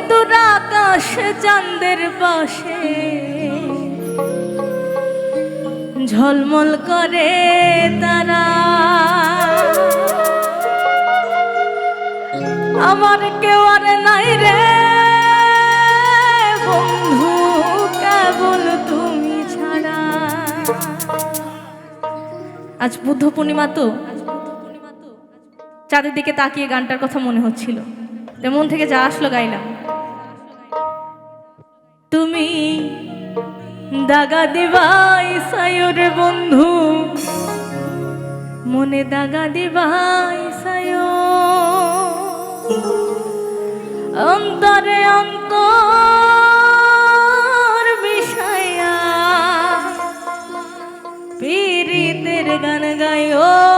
দূর আকাশে চাঁদের ঝলমল করে তারা। আমার কেউ আর নাই রে। বন্ধু, কেবল তুমি ছাড়া। আজ বুদ্ধ পূর্ণিমা তো। চাঁদের দিকে তাকিয়ে গানটার কথা মনে হচ্ছিল। মন থেকে যা আসলো গাইলাম। দাগা দিবাই সায়র বন্ধু। মনে দাগা দিবাই সায় অন্তরে অন্তর বিষয়া। পীড়িতের গান গায়ো।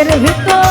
বুকের ভিতর